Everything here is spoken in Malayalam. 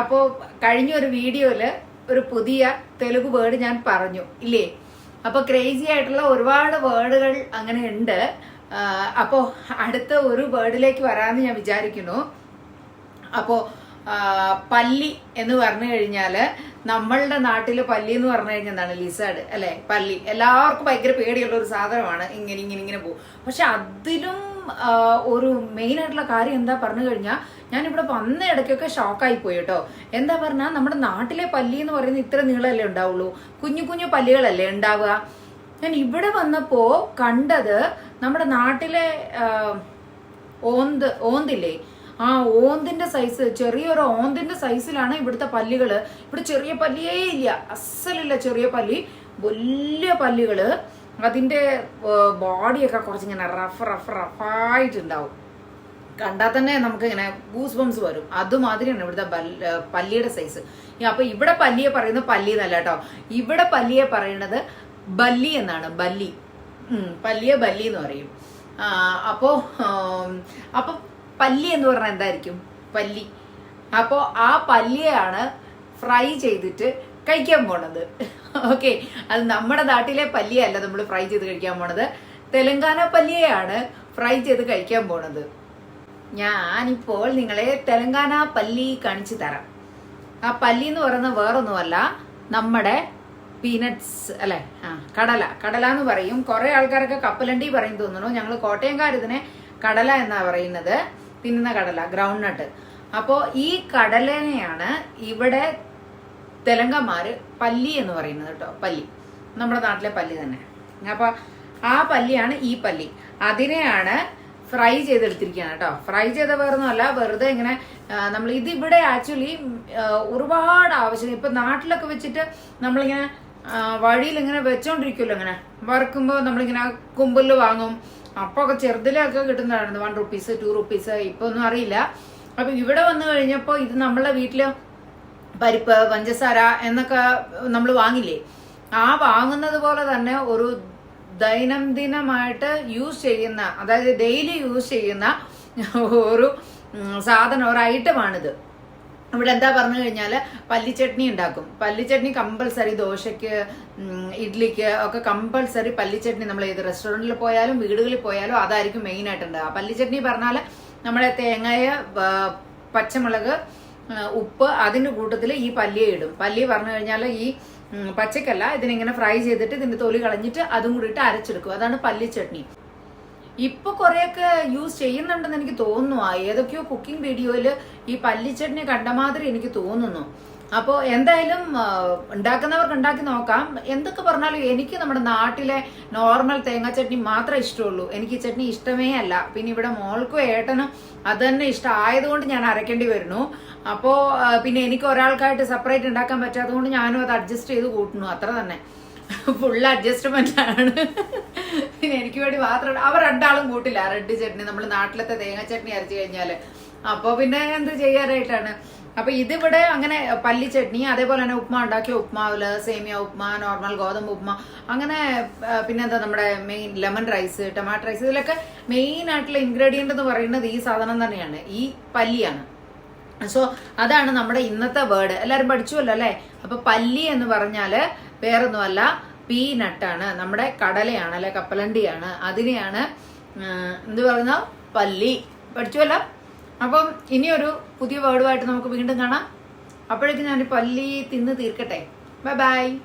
അപ്പോൾ കഴിഞ്ഞ ഒരു വീഡിയോയിൽ ഒരു പുതിയ തെലുഗു വേർഡ് ഞാൻ പറഞ്ഞു ഇല്ലേ? അപ്പൊ ക്രേസി ആയിട്ടുള്ള ഒരുപാട് വേർഡുകൾ അങ്ങനെ ഉണ്ട്. അപ്പോൾ അടുത്ത ഒരു വേർഡിലേക്ക് വരാമെന്ന് ഞാൻ വിചാരിക്കുന്നു. അപ്പോൾ പല്ലി എന്ന് പറഞ്ഞു കഴിഞ്ഞാൽ നമ്മളുടെ നാട്ടിൽ പല്ലി എന്ന് പറഞ്ഞു കഴിഞ്ഞാൽ എന്താണ്? ലിസാഡ് അല്ലെ? പല്ലി. എല്ലാവർക്കും ഭയങ്കര പേടിയുള്ള ഒരു സാധനമാണ്. ഇങ്ങനെ ഇങ്ങനെ ഇങ്ങനെ പോകും. പക്ഷെ അതിലും ഒരു മെയിൻ ആയിട്ടുള്ള കാര്യം എന്താ പറഞ്ഞു കഴിഞ്ഞാൽ ഞാനിവിടെ വന്ന ഇടയ്ക്കൊക്കെ ഷോക്കായി പോയി കേട്ടോ എന്താ പറഞ്ഞാൽ നമ്മുടെ നാട്ടിലെ പല്ലി എന്ന് പറയുന്നത് ഇത്ര നീളമല്ലേ ഉണ്ടാവുള്ളൂ. കുഞ്ഞു കുഞ്ഞു പല്ലികളല്ലേ ഉണ്ടാവുക. ഞാൻ ഇവിടെ വന്നപ്പോ കണ്ടത് നമ്മുടെ നാട്ടിലെ ഓന്ത് ഓന്തില്ലേ? ആ ഓന്തിന്റെ സൈസ് ചെറിയൊരു ഓന്തിന്റെ സൈസിലാണ് ഇവിടുത്തെ പല്ലികൾ. ഇവിടെ ചെറിയ പല്ലിയേ ഇല്ല. അസലില്ല ചെറിയ പല്ലി. വലിയ പല്ലികൾ. അതിന്റെ ബോഡിയൊക്കെ കുറച്ചിങ്ങനെ റഫ് റഫ് റഫായിട്ടുണ്ടാവും. കണ്ടാൽ തന്നെ നമുക്ക് ഇങ്ങനെ ഗൂസ് ബംസ് വരും. അതുമാതിരിയാണ് ഇവിടുത്തെ പല്ലിയുടെ സൈസ് അപ്പൊ ഇവിടെ പല്ലിയെ പറയുന്നത് പല്ലി എന്നല്ല കേട്ടോ. ഇവിടെ പല്ലിയെ പറയുന്നത് ബല്ലി എന്നാണ്. ബല്ലി. പല്ലിയെ ബല്ലി എന്ന് പറയും. അപ്പോ അപ്പൊ പല്ലി എന്ന് പറഞ്ഞാൽ എന്തായിരിക്കും? പല്ലി. അപ്പോ ആ പല്ലിയാണ് ഫ്രൈ ചെയ്തിട്ട് കഴിക്കാൻ പോണത്. ഓക്കെ അത് നമ്മുടെ നാട്ടിലെ പല്ലിയല്ല നമ്മൾ ഫ്രൈ ചെയ്ത് കഴിക്കാൻ പോണത്. തെലങ്കാന പല്ലിയെയാണ് ഫ്രൈ ചെയ്ത് കഴിക്കാൻ പോണത്. ഞാനിപ്പോൾ നിങ്ങളെ തെലങ്കാന പല്ലി കാണിച്ചു തരാം. ആ പല്ലി എന്ന് പറയുന്നത് വേറൊന്നുമല്ല നമ്മുടെ പീനട്സ് അല്ലെ? ആ കടല. കടല എന്ന് പറയും. കുറെ ആൾക്കാരൊക്കെ കപ്പലണ്ടി പറയും തോന്നുന്നു. ഞങ്ങൾ കോട്ടയംകാർ ഇതിനെ കടല എന്നാ പറയുന്നത്. തിന്നുന്ന കടല ഗ്രൗണ്ട് നട്ട് അപ്പോൾ ഈ കടലനെയാണ് ഇവിടെ തെലങ്കന്മാര് പല്ലി എന്ന് പറയുന്നത് കേട്ടോ പല്ലി. നമ്മുടെ നാട്ടിലെ പല്ലി തന്നെ. അപ്പൊ ആ പല്ലിയാണ് ഈ പല്ലി. അതിനെയാണ് ഫ്രൈ ചെയ്തെടുത്തിരിക്കുകയാണ് കേട്ടോ. ഫ്രൈ ചെയ്ത വേറൊന്നുമല്ല വെറുതെ ഇങ്ങനെ നമ്മൾ ഇതിവിടെ ആക്ച്വലി ഒരുപാട് ആവശ്യം. ഇപ്പൊ നാട്ടിലൊക്കെ വെച്ചിട്ട് നമ്മളിങ്ങനെ വഴിയിൽ ഇങ്ങനെ വെച്ചോണ്ടിരിക്കുമല്ലോ ഇങ്ങനെ. വറുക്കുമ്പോൾ നമ്മളിങ്ങനെ കുമ്പൽ വാങ്ങും. അപ്പൊ ഒക്കെ ചെറുതിലൊക്കെ കിട്ടുന്നതായിരുന്നു വൺ റുപ്പീസ് ടു റുപ്പീസ് ഇപ്പൊ ഒന്നും അറിയില്ല. അപ്പൊ ഇവിടെ വന്നു കഴിഞ്ഞപ്പോൾ ഇത് നമ്മളെ വീട്ടിൽ പരിപ്പ് പഞ്ചസാര എന്നൊക്കെ നമ്മൾ വാങ്ങില്ലേ? ആ വാങ്ങുന്നത് പോലെ തന്നെ ഒരു ദൈനംദിനമായിട്ട് യൂസ് ചെയ്യുന്ന അതായത് ഡെയിലി യൂസ് ചെയ്യുന്ന ഒരു സാധനം ഒരു ഐറ്റമാണിത് ഇവിടെ എന്താ പറഞ്ഞു കഴിഞ്ഞാൽ പല്ലിച്ചട്നി ഉണ്ടാക്കും. പല്ലിച്ചട്നി കമ്പൽസറി ദോശയ്ക്ക് ഇഡ്ലിക്ക് ഒക്കെ കമ്പൽസറി പല്ലിച്ചട്നി നമ്മൾ ഏത് റെസ്റ്റോറന്റിൽ പോയാലും വീടുകളിൽ പോയാലും അതായിരിക്കും മെയിൻ ആയിട്ടുണ്ടാവുക പല്ലിച്ചട്നി പറഞ്ഞാൽ നമ്മുടെ തേങ്ങയെ ആ, പച്ചമുളക് ആ, ഉപ്പ് അതിന്റെ കൂട്ടത്തിൽ ഈ പല്ലിയെ ഇടും. പല്ലി പറഞ്ഞു കഴിഞ്ഞാൽ ഈ പച്ചക്കല്ല ഇതിനിങ്ങനെ ഫ്രൈ ചെയ്തിട്ട് ഇതിന്റെ തൊലി കളഞ്ഞിട്ട് അതും കൂടി ഇട്ട് അരച്ചെടുക്കും. അതാണ് പല്ലി ചട്നി. ഇപ്പൊ കുറെയൊക്കെ യൂസ് ചെയ്യുന്നുണ്ടെന്ന് എനിക്ക് തോന്നുന്നു. ഏതൊക്കെയോ കുക്കിംഗ് വീഡിയോയിൽ ഈ പല്ലിച്ചട്നി കണ്ട മാതിരി എനിക്ക് തോന്നുന്നു. അപ്പോ എന്തായാലും ഉണ്ടാക്കുന്നവർക്ക് ഉണ്ടാക്കി നോക്കാം. എന്തൊക്കെ പറഞ്ഞാലും എനിക്ക് നമ്മുടെ നാട്ടിലെ നോർമൽ തേങ്ങാ ചട്നി മാത്രമേ ഇഷ്ടമുള്ളൂ. എനിക്ക് ഈ ചട്നി ഇഷ്ടമേ അല്ല. പിന്നെ ഇവിടെ മോൾക്കും ഏട്ടനും അത് തന്നെ ഇഷ്ടമായതുകൊണ്ട് ഞാൻ അരക്കേണ്ടി വരുന്നു. അപ്പോ പിന്നെ എനിക്ക് ഒരാൾക്കായിട്ട് സെപ്പറേറ്റ് ഉണ്ടാക്കാൻ പറ്റാത്തതുകൊണ്ട് ഞാനും അത് അഡ്ജസ്റ്റ് ചെയ്ത് കൂട്ടുന്നു. അത്ര തന്നെ. ഫുൾ അഡ്ജസ്റ്റ്മെന്റ് ആണ്. പിന്നെ എനിക്ക് വേണ്ടി മാത്രം അവർ രണ്ടാളും കൂട്ടില്ല. റെഡ് ചട്നി നമ്മൾ നാട്ടിലത്തെ തേങ്ങ ചട്നി അരച്ചു കഴിഞ്ഞാൽ. അപ്പൊ പിന്നെ എന്ത് ചെയ്യാനായിട്ടാണ്? അപ്പൊ ഇതിവിടെ അങ്ങനെ പല്ലി ചട്നി അതേപോലെ തന്നെ ഉപ്മാ ഉണ്ടാക്കിയ ഉപ്മാവിൽ സേമിയ ഉപ്മാ നോർമൽ ഗോതമ്പ് ഉപ്മാ അങ്ങനെ പിന്നെന്താ നമ്മുടെ main lemon rice tomato rice ഇതിലൊക്കെ മെയിൻ ആയിട്ടുള്ള ഇൻഗ്രീഡിയന്റ് എന്ന് പറയുന്നത് ഈ സാധനം തന്നെയാണ് ഈ പല്ലിയാണ്. സോ അതാണ് നമ്മുടെ ഇന്നത്തെ വേർഡ് എല്ലാവരും പഠിച്ചുവല്ലോ അല്ലെ? അപ്പൊ പല്ലി എന്ന് പറഞ്ഞാൽ വേറൊന്നുമല്ല പീനട്ടാണ് നമ്മുടെ കടലയാണ് അല്ലെ കപ്പലണ്ടിയാണ്. അതിനെയാണ് എന്ത് പറയുന്ന പല്ലി. പഠിച്ചുവല്ലോ? അപ്പം ഇനിയൊരു പുതിയ വേർഡുമായിട്ട് നമുക്ക് വീണ്ടും കാണാം. അപ്പോഴേക്കും ഞാൻ പല്ലി തിന്ന് തീർക്കട്ടെ. Bye bye